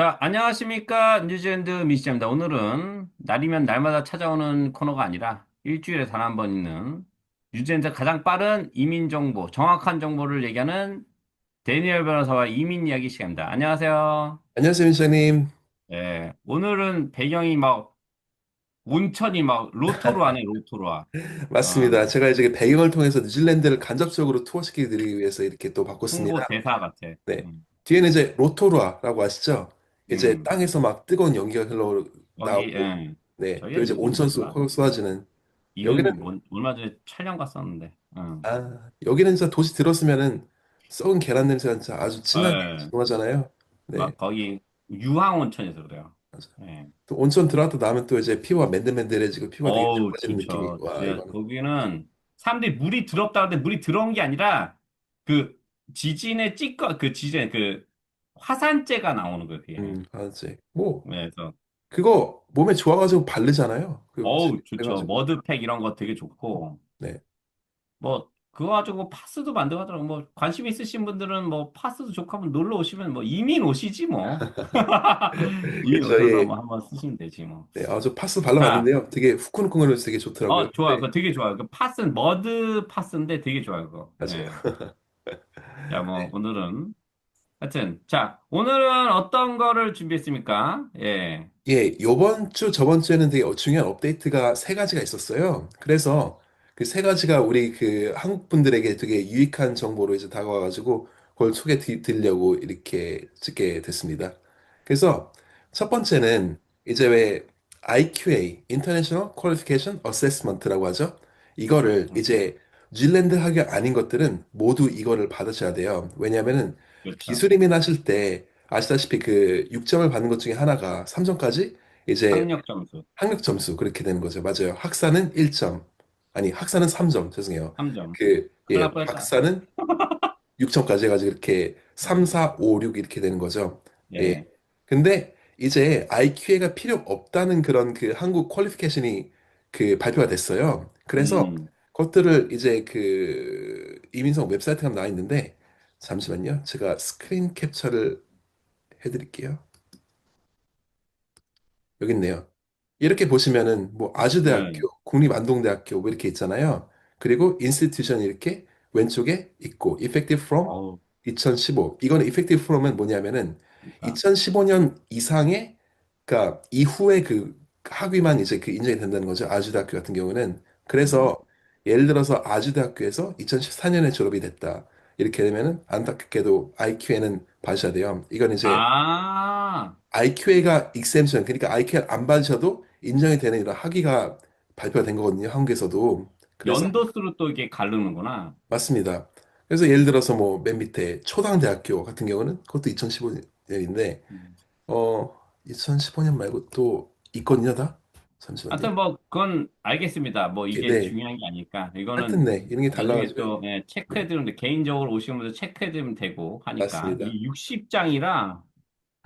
자, 안녕하십니까. 뉴질랜드 미시입니다. 오늘은 날이면 날마다 찾아오는 코너가 아니라 일주일에 단 한 번 있는 뉴질랜드 가장 빠른 이민 정보, 정확한 정보를 얘기하는 데니얼 변호사와 이민 이야기 시간입니다. 안녕하세요. 안녕하세요, 민서님. 예, 오늘은 배경이 막 온천이 막 로토루아네, 로토루아. 어, 맞습니다. 제가 이제 배경을 통해서 뉴질랜드를 간접적으로 투어시켜 드리기 위해서 이렇게 또 바꿨습니다. 홍보 대사 같아. 네. 음, 뒤에는 이제 로토루아라고 아시죠? 이제 음. 땅에서 막 뜨거운 연기가 흘러 여기, 나오고, 예. 네. 또 저희가 이제 온천 쏟- 모르겠구나. 쏟아지는. 여기는, 이건 뭐- 얼마 전에 촬영 갔었는데. 응. 아, 여기는 진짜 도시 들었으면은 썩은 계란 냄새가 진짜 아주 진하게 예. 나잖아요. 네. 막 거기 유황 온천에서 그래요. 맞아요. 예. 또 온천 들어갔다 나면 또 이제 피부가 맨들맨들해지고 피부가 되게 어우, 좋아지는 느낌이, 좋죠. 와, 진짜 이거는. 거기는 사람들이 물이 더럽다는데 물이 들어온 게 아니라 그 지진에 찍거 그 지진 그 화산재가 나오는 거예요, 그게. 음, 맞지. 뭐, 그래서 그거 몸에 좋아가지고 바르잖아요. 그, 어우, 좋죠. 그래가지고. 머드팩 이런 거 되게 좋고 네. 뭐 그거 가지고 파스도 만들고 하더라고. 뭐 관심 있으신 분들은 뭐 파스도 좋고 한번 놀러 오시면 뭐 이민 오시지 뭐. 이민 그래서 오셔서 예, 뭐 한번 쓰시면 되지 뭐. 네, 아, 저 파스 자, 발라봤는데요. 되게 후끈후끈거려서 되게 좋더라고요. 어, 좋아요. 네, 그거 되게 좋아요. 그 파스는 머드 파스인데 되게 좋아요, 그거. 맞아요. 예. 자, 뭐 네. 오늘은 하여튼 자, 오늘은 어떤 거를 준비했습니까? 예. 예, 요번 주, 저번 주에는 되게 중요한 업데이트가 세 가지가 있었어요. 그래서 그 세 가지가 우리 그 한국 분들에게 되게 유익한 정보로 이제 다가와가지고 그걸 소개해 드- 드리려고 이렇게 찍게 됐습니다. 그래서 첫 번째는 이제 왜 IQA, International Qualification Assessment라고 하죠. 이거를 음, 이제 뉴질랜드 학교 아닌 것들은 모두 이거를 받으셔야 돼요. 왜냐면은 그렇죠. 기술이민 하실 때 아시다시피 그 6점을 받는 것 중에 하나가 3점까지 이제 학력 점수 학력 점수 그렇게 되는 거죠. 맞아요. 학사는 1점. 아니, 학사는 3점. 죄송해요. 3점. 그, 큰일 예, 날 뻔했다. 박사는 6점까지 해가지고 이렇게 3, 음, 4, 5, 6 이렇게 되는 거죠. 예. 예. 근데 이제 IQA가 필요 없다는 그런 그 한국 퀄리피케이션이 그 발표가 됐어요. 그래서 음, 그것들을 이제 그 이민성 웹사이트가 나와 있는데 잠시만요. 제가 스크린 캡처를 해드릴게요. 여기 있네요. 이렇게 보시면은 뭐 네. 아주대학교, 국립안동대학교 뭐 이렇게 있잖아요. 그리고 인스티튜션 이렇게 왼쪽에 있고 effective from 어우, 2015. 이거는 effective from은 뭐냐면은 그러니까, 2015년 이상의 그러니까 이후에 그 학위만 이제 그 인정이 된다는 거죠. 아주대학교 같은 경우는. 음. 그래서 예를 들어서 아주대학교에서 2014년에 졸업이 됐다. 이렇게 되면은 안타깝게도 IQ에는 봐주셔야 돼요. 이건 이제 아, IQA가 exemption, 그러니까 IQ를 안 받으셔도 인정이 되는 이런 학위가 발표가 된 거거든요. 한국에서도. 그래서 연도수로 또 이게 가르는구나. 맞습니다. 그래서 예를 들어서 뭐 맨 밑에 초당대학교 같은 경우는 그것도 2015년인데 음. 어 2015년 말고 또 있거든요, 다. 잠시만요. 하여튼 뭐 그건 알겠습니다. 뭐 이게 네. 중요한 게 아니까 이거는 하여튼 네. 이런 게 나중에 달라가지고요. 또 예, 체크해두면 돼. 개인적으로 오시는 분들 체크해두면 되고 하니까 맞습니다. 이 60장이라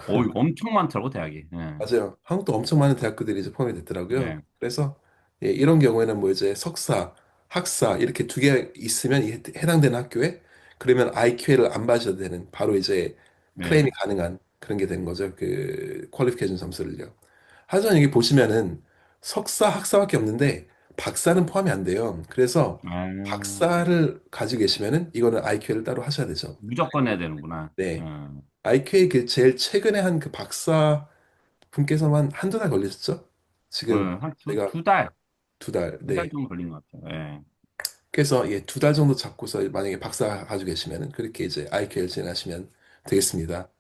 어이 엄청 많더라고 대학이. 예. 맞아요. 한국도 엄청 많은 대학교들이 이제 포함이 됐더라고요. 네. 그래서 예, 이런 경우에는 뭐 이제 석사, 학사 이렇게 두 개 있으면 이 해- 해당되는 학교에 그러면 IQA를 안 받으셔도 되는 바로 이제 클레임이 네. 가능한 그런 게 되는 거죠. 그 퀄리피케이션 점수를요. 하지만 여기 보시면은 석사, 학사밖에 없는데 박사는 포함이 안 돼요. 그래서 아, 박사를 가지고 계시면은 이거는 IQA를 따로 하셔야 되죠. 무조건 해야 되는구나. 네. 음. IQA 그 제일 최근에 한 그 박사 분께서만 한두 달 걸리셨죠? 어, 지금 한 두, 저희가 두 달, 두 달, 두 달 네. 정도 걸린 것 같아요. 예. 그래서 예, 두 달 정도 잡고서 만약에 박사 가지고 계시면은 그렇게 이제 IQL 진행하시면 되겠습니다.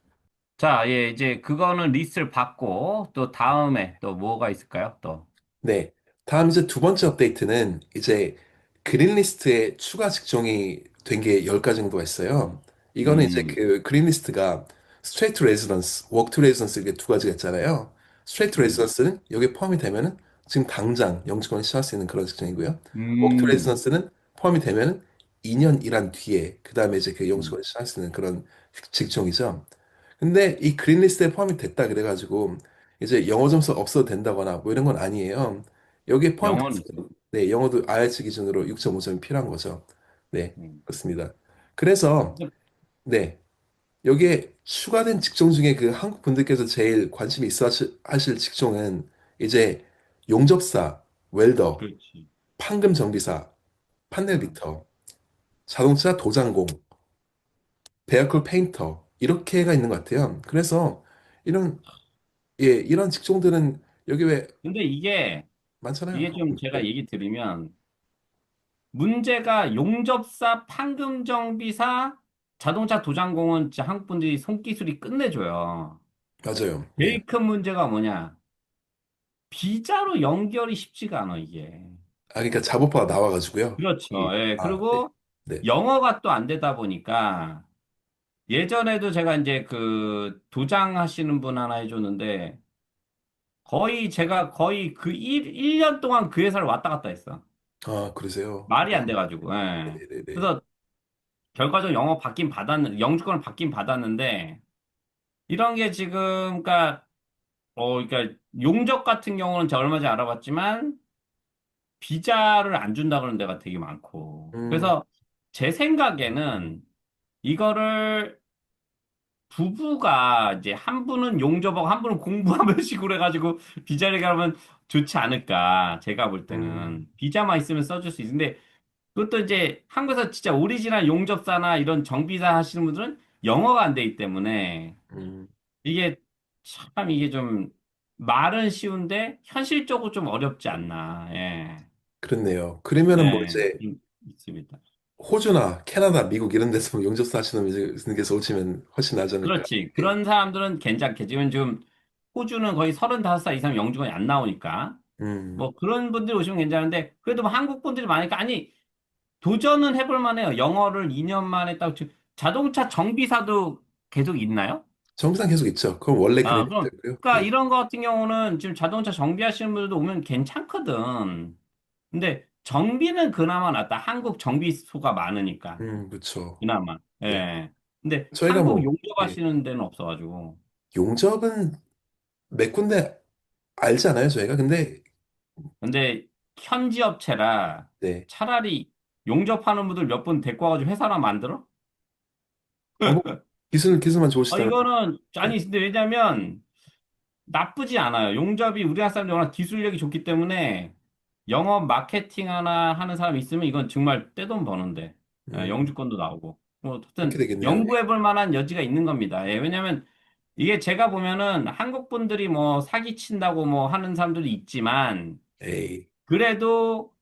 자, 예, 이제 그거는 리스트를 받고 또 다음에 또 뭐가 있을까요? 또. 네. 다음 이제 두 번째 업데이트는 이제 그린리스트에 추가 직종이 된 게 10가지 정도가 있어요. 이거는 이제 음, 그 그린리스트가 스트레이트 레지던스, 워크 투 레지던스 이게 두 가지가 있잖아요. 스트레이트 음, 레지던스는 여기에 포함이 되면은 지금 당장 영주권을 시작할 수 있는 그런 직종이고요. 워크 투 음, 레지던스는 포함이 되면은 2년 일한 뒤에 그다음에 이제 그 음. 영주권을 시작할 수 있는 그런 직종이죠. 근데 이 그린리스트에 포함이 됐다 그래가지고 이제 영어 점수 없어도 된다거나 뭐 이런 건 아니에요. 여기에 영어는 포함됐어요. 네, 영어도 IELTS 기준으로 6.5점이 필요한 거죠. 네, 음. 그렇습니다. 그래서 근데 네, 여기에 추가된 직종 중에 그 한국 분들께서 제일 관심이 있어 하실, 하실 직종은 이제 용접사, 웰더, 그렇지. 판금 정비사, 판넬 어. 비터, 자동차 도장공, 베어클 페인터 이렇게가 있는 것 같아요. 그래서 이런 예 이런 직종들은 여기 왜 근데 이게, 많잖아요. 이게 좀 네. 제가 얘기 드리면, 문제가 용접사, 판금정비사, 자동차 도장공은 진짜 한국 분들이 손기술이 끝내줘요. 맞아요. 예. 제일 큰 문제가 뭐냐? 비자로 연결이 쉽지가 않아, 이게. 아 그러니까 작업화가 나와가지고요. 그렇죠. 이- 예. 아 네. 그리고 네. 영어가 또 안 되다 보니까 예전에도 제가 이제 그 도장 하시는 분 하나 해줬는데 거의 제가 거의 그 1, 일년 동안 그 회사를 왔다 갔다 했어. 아 그러세요. 말이 안 돼가지고. 예. 네네네. 그래서 결과적으로 영어 받긴 받았는, 영주권을 받긴 받았는데 이런 게 지금, 그러니까, 어, 그러니까 용접 같은 경우는 제가 얼마 전에 알아봤지만 비자를 안 준다 그러는 데가 되게 많고. 음, 그래서 제 생각에는 이거를 부부가 이제 한 분은 용접하고 한 분은 공부하는 식으로 해가지고 비자를 가면 좋지 않을까. 제가 볼 음, 때는. 비자만 있으면 써줄 수 있는데 그것도 이제 한국에서 진짜 오리지널 용접사나 이런 정비사 하시는 분들은 영어가 안 되기 때문에 음, 이게 참 이게 좀 말은 쉬운데 현실적으로 좀 어렵지 않나. 예. 그렇네요. 그러면은 뭐 네, 이제 좀 있습니다. 호주나 캐나다, 미국 이런 데서 뭐 용접사 하시는 분께서 오시면 훨씬 나지 않을까. 그렇지. 예. 그런 사람들은 괜찮겠지만 지금 호주는 거의 35살 이상 영주권이 안 나오니까 음, 뭐 그런 분들이 오시면 괜찮은데 그래도 뭐 한국 분들이 많으니까 아니 도전은 해볼 만해요. 영어를 2년 만에 지- 자동차 정비사도 계속 있나요? 정비상 계속 있죠. 그건 원래 아, 그런 그럼 있고요. 그러니까 예. 이런 거 같은 경우는 지금 자동차 정비하시는 분들도 오면 괜찮거든. 근데 정비는 그나마 낫다. 한국 정비소가 많으니까. 음, 그렇죠. 그나마. 네. 예. 근데 저희가 한국 뭐 예. 용접하시는 데는 없어가지고. 용접은 몇 군데 알지 않아요, 저희가? 근데 근데 현지 업체라 네. 차라리 용접하는 분들 몇 분 데리고 와가지고 회사나 만들어? 어, 뭐 기술 기술만 어, 좋으시다면 이거는, 네. 아니, 근데 왜냐면 나쁘지 않아요. 용접이 우리나라 사람들이 워낙 기술력이 좋기 때문에 영업 마케팅 하나 하는 사람이 있으면 이건 정말 떼돈 버는데. 예, 음, 영주권도 나오고. 뭐, 그렇게 하여튼 되겠네요. 예. 연구해 볼 만한 여지가 있는 겁니다. 예, 왜냐면 이게 제가 보면은 한국 분들이 뭐 사기친다고 뭐 하는 사람들이 있지만 에이, 그래도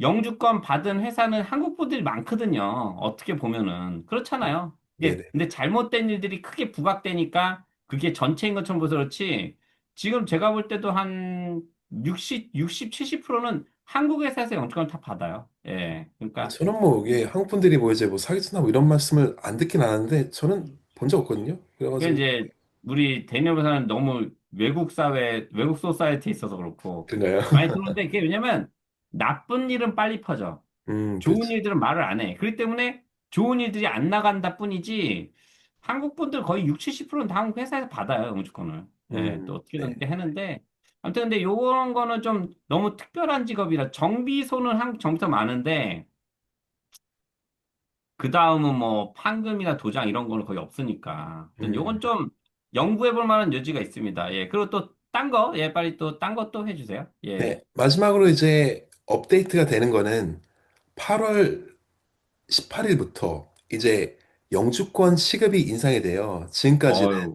영주권 받은 회사는 한국 분들이 많거든요. 어떻게 보면은. 그렇잖아요. 이게, 네네. 근데 잘못된 일들이 크게 부각되니까 그게 전체인 것처럼 보여서 그렇지. 지금 제가 볼 때도 한 60, 60, 70%는 한국 회사에서 영주권을 다 받아요. 예. 그러니까, 저는 뭐 이게 한국 분들이 뭐 이제 뭐 사기친다 뭐 이런 말씀을 안 듣긴 하는데 저는 본 적 없거든요. 그 그래가지고 이제 우리 대니엘 회사는 너무 외국 사회, 외국 소사이티에 있어서 그렇고 그런가요? 많이 들었는데 그게 왜냐면 나쁜 일은 빨리 퍼져. 음, 좋은 그렇지. 일들은 말을 안 해. 그렇기 때문에 좋은 일들이 안 나간다 뿐이지, 한국 분들 거의 60, 70%는 다 한국 회사에서 받아요, 영주권을. 예, 또 음, 어떻게든 네. 그렇게 하는데, 아무튼 근데 요런 거는 좀 너무 특별한 직업이라, 정비소는 한국 정비소 많은데, 그 다음은 뭐 판금이나 도장 이런 거는 거의 없으니까. 아무튼 요건 음, 좀 연구해 볼 만한 여지가 있습니다. 예, 그리고 또 딴 거, 예, 빨리 또 딴 것도 해주세요. 예. 네. 마지막으로 이제 업데이트가 되는 거는 8월 18일부터 이제 영주권 시급이 인상이 돼요. 지금까지는 어유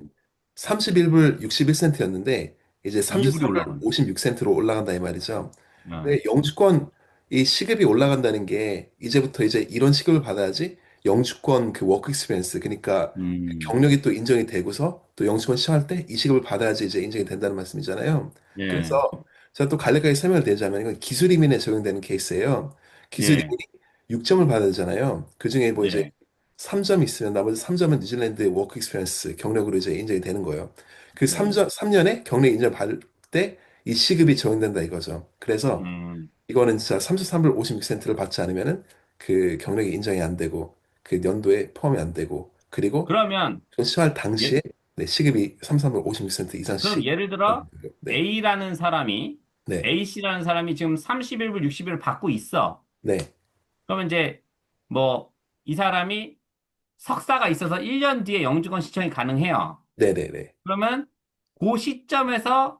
31불 61센트였는데 이제 2불이 33불 올라가네. 56센트로 올라간다 이 말이죠. 어. 네, 영주권 이 시급이 올라간다는 게 이제부터 이제 이런 시급을 받아야지 영주권 그 워크 익스피리언스 그러니까 그 음, 경력이 또 인정이 되고서 또 영주권 시험할 때 이 시급을 받아야지 이제 인정이 된다는 말씀이잖아요. 예, 그래서 제가 또 간략하게 설명을 드리자면 이건 기술 이민에 적용되는 케이스예요. 기술 예, 이민이 6점을 받아야 되잖아요. 그중에 뭐 이제 예. 3점 있으면 나머지 3점은 뉴질랜드 워크 익스피리언스 경력으로 이제 인정이 되는 거예요. 그 네. 3점, 3년에 경력 인정을 받을 때 이 시급이 적용된다 이거죠. 그래서 음. 이거는 진짜 33불 56센트를 받지 않으면은 그 경력이 인정이 안 되고 그 연도에 포함이 안 되고 그리고 그러면 시할 예, 당시에 네, 시급이 33불 56센트 그럼 이상씩 예를 들어 네, A라는 사람이 네, A씨라는 사람이 지금 31불, 60불을 받고 있어. 네, 그러면 이제 뭐 이 사람이 석사가 있어서 1년 뒤에 영주권 신청이 가능해요. 네네네. 그러면 그 시점에서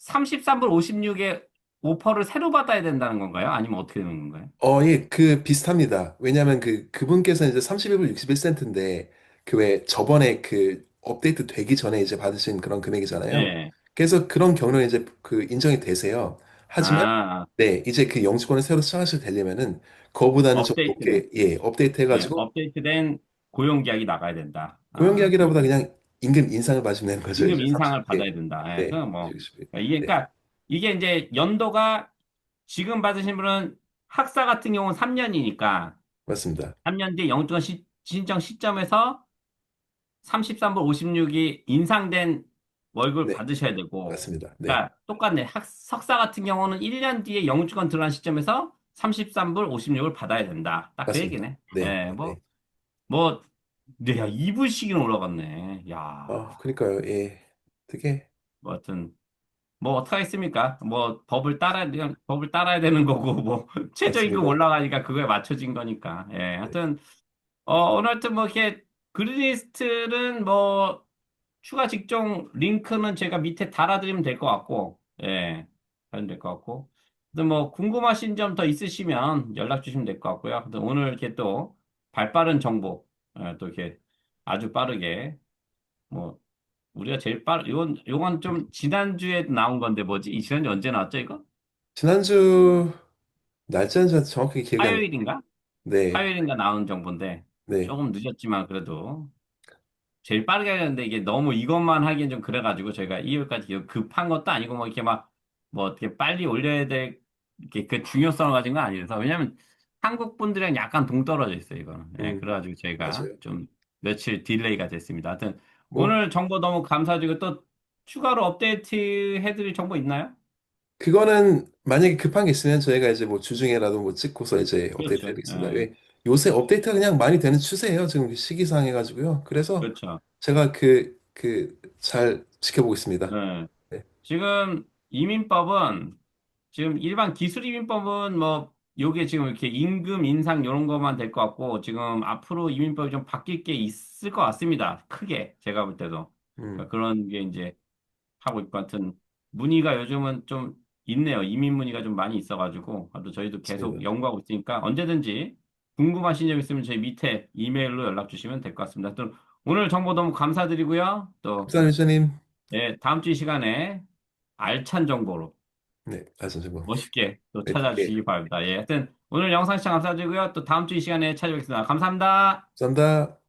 33불 56의 오퍼를 새로 받아야 된다는 건가요? 아니면 어떻게 되는 건가요? 어, 예, 그 비슷합니다. 왜냐하면 그 그분께서 이제 31불 61센트인데 그 왜 저번에 그 업데이트 되기 전에 이제 받으신 그런 금액이잖아요. 네. 그래서 그런 경로에 이제 그 인정이 되세요. 하지만 아, 네, 이제 그 영주권을 새로 시작하실 되려면은 그거보다는 좀 업데이트된, 높게 예, 업데이트 예, 해가지고 업데이트된 고용 계약이 나가야 된다. 아, 고용계약이라보다 그냥 임금 인상을 받으면 되는 거죠. 임금 이제 인상을 30, 예, 받아야 된다. 예, 네, 그건 뭐, 60, 이게, 네, 그러니까, 이게 이제 연도가 지금 받으신 분은 학사 같은 경우는 3년이니까, 맞습니다. 3년 뒤에 영주권 시- 신청 시점에서 33불 56이 인상된 월급을 네, 받으셔야 되고, 맞습니다. 네, 그러니까 똑같네. 학, 석사 같은 경우는 1년 뒤에 영주권 들어간 시점에서 33불 56을 받아야 된다. 딱 그 맞습니다. 얘기네. 네, 예, 네. 뭐, 뭐, 네, 야, 2불씩이나 올라갔네. 야, 아, 그러니까요. 예, 되게 뭐, 하여튼, 뭐, 어떡하겠습니까? 뭐, 법을 따라야, 되- 법을 따라야 되는 거고, 뭐, 최저임금 맞습니다. 올라가니까 그거에 맞춰진 거니까. 예, 네, 하여튼, 어, 오늘 하여튼 뭐, 이렇게, 그린리스트는 뭐, 추가 직종 링크는 제가 밑에 달아드리면 될 것 같고, 예, 하면 될 것 같고. 근데 뭐, 궁금하신 점 더 있으시면 연락 주시면 될 것 같고요. 하여튼 오늘 이렇게 또, 발빠른 정보, 예, 또 이렇게 아주 빠르게, 뭐, 우리가 제일 빠르, 이건, 이건 좀 지난주에 나온 건데 뭐지? 이 지난주 언제 나왔죠, 이거? 지난주 날짜는 저 정확하게 기억이 안. 화요일인가? 네, 화요일인가 나온 정보인데, 네, 조금 늦었지만 그래도 제일 빠르게 하려는데 이게 너무 이것만 하기엔 좀 그래가지고 저희가 일요일까지 급한 것도 아니고 뭐 이렇게 막 뭐 어떻게 빨리 올려야 될 이렇게 그 중요성을 가진 건 아니라서 왜냐면 한국 분들이랑 약간 동떨어져 있어요 이거는 예, 음, 그래가지고 저희가 맞아요. 좀 며칠 딜레이가 됐습니다. 하여튼 뭐 오늘 정보 너무 감사드리고 또 추가로 업데이트 해드릴 정보 있나요? 그거는 만약에 급한 게 있으면 저희가 이제 뭐 주중에라도 뭐 찍고서 이제 업데이트 그렇죠. 해드리겠습니다. 예, 왜 요새 업데이트가 그냥 많이 되는 추세예요. 지금 시기상 해가지고요. 그래서 그렇죠. 제가 그 그 잘 지켜보겠습니다. 예. 네, 지금 이민법은 지금 일반 기술 이민법은 뭐 요게 지금 이렇게 임금 인상 요런 것만 될 것 같고 지금 앞으로 이민법이 좀 바뀔 게 있을 것 같습니다. 크게 제가 볼 때도 음, 그러니까 그런 게 이제 하고 있고 하여튼 문의가 요즘은 좀 있네요. 이민 문의가 좀 많이 있어가지고 또 저희도 계속 맞습니다. 연구하고 있으니까 언제든지 궁금하신 점 있으면 저희 밑에 이메일로 연락 주시면 될 것 같습니다. 또 오늘 정보 너무 감사드리고요. 또 감사합니다, 유자님. 예, 다음 주 이 시간에 알찬 정보로 네, 알겠습니다. 뭐, 멋있게 또 네, 예, 찾아주시기 바랍니다. 예, 하여튼 오늘 영상 시청 감사드리고요. 또 다음 주 이 시간에 찾아뵙겠습니다. 감사합니다. 감사합니다.